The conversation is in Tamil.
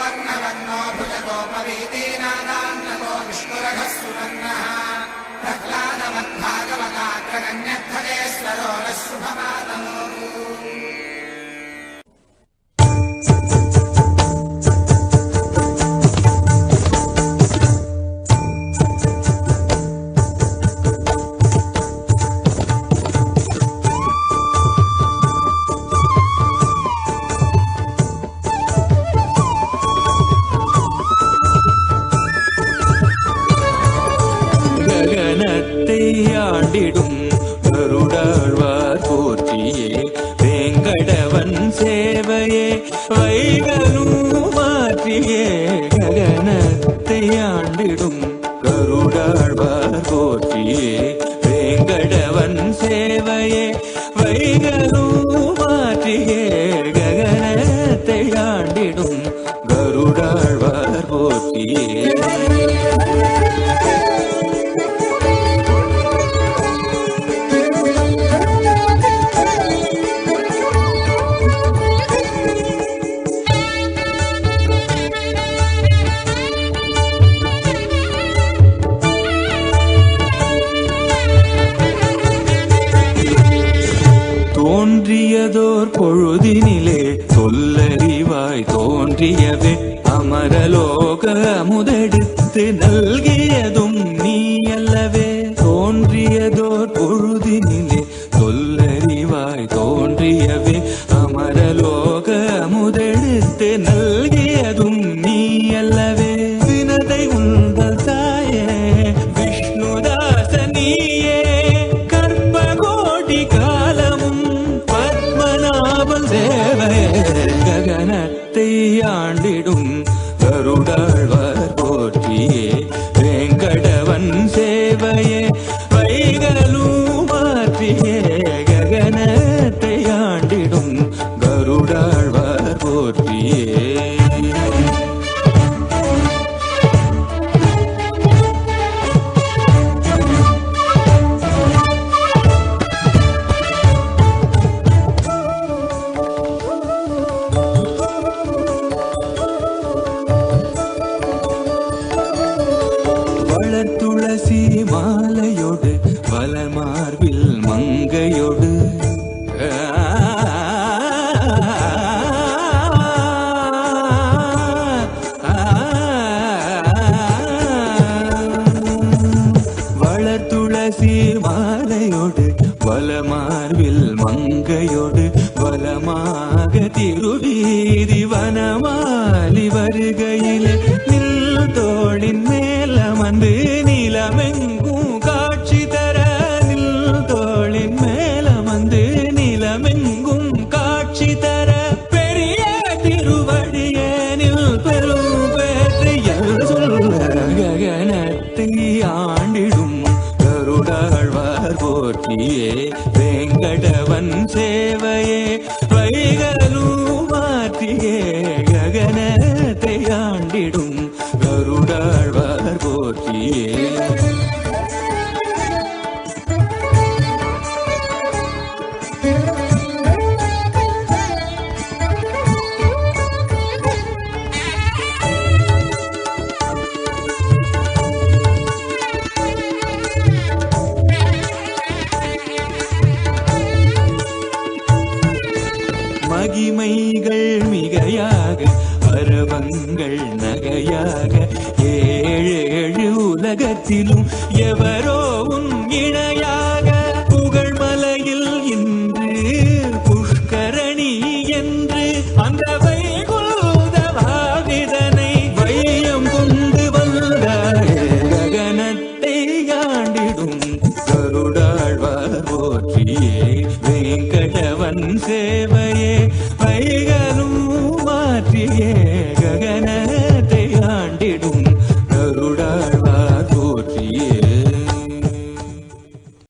वर्णवर्णो भुजगोपवीतीनादान्नतो विष्णुरघः सुवर्णः प्रह्लादमद्भागवगात्रगण्यध्वरेश्वरो रः शुभमा வேண்டும் கருடாழ்வார் போற்றியே வேங்கடவன் சேவையே வைகலும் மாற்றியே ககனத்தை ஆண்டிடும் பொழுதினிலே சொல்லறிவாய் தோன்றியவே அமரலோக அமுதெடுத்து நல்கி கருடாழ்வார் வளமார்பில் மங்கையொடு. வளர்த்துளசி மாலையோடு வளமார்பில் மங்கையோடு வளமாக திருவீதி வனமாலி வருகையிலே கடவன் சேவையே வைகளும் மாற்றியே ககனத்தை ஆண்டிடும் கருடாழ்வார் போற்றியே. நகையாக ஏழு ஏழு உலகத்திலும் எவரோ உன் இணையாக புகழ் மலையில் இன்று புஷ்கரணி என்று அந்த வைகுந்த வையம் கொண்டு வந்த ககனத்தை ஆண்டிடும் கருடாழ்வார் போற்றியே. வெங்கடவன் சே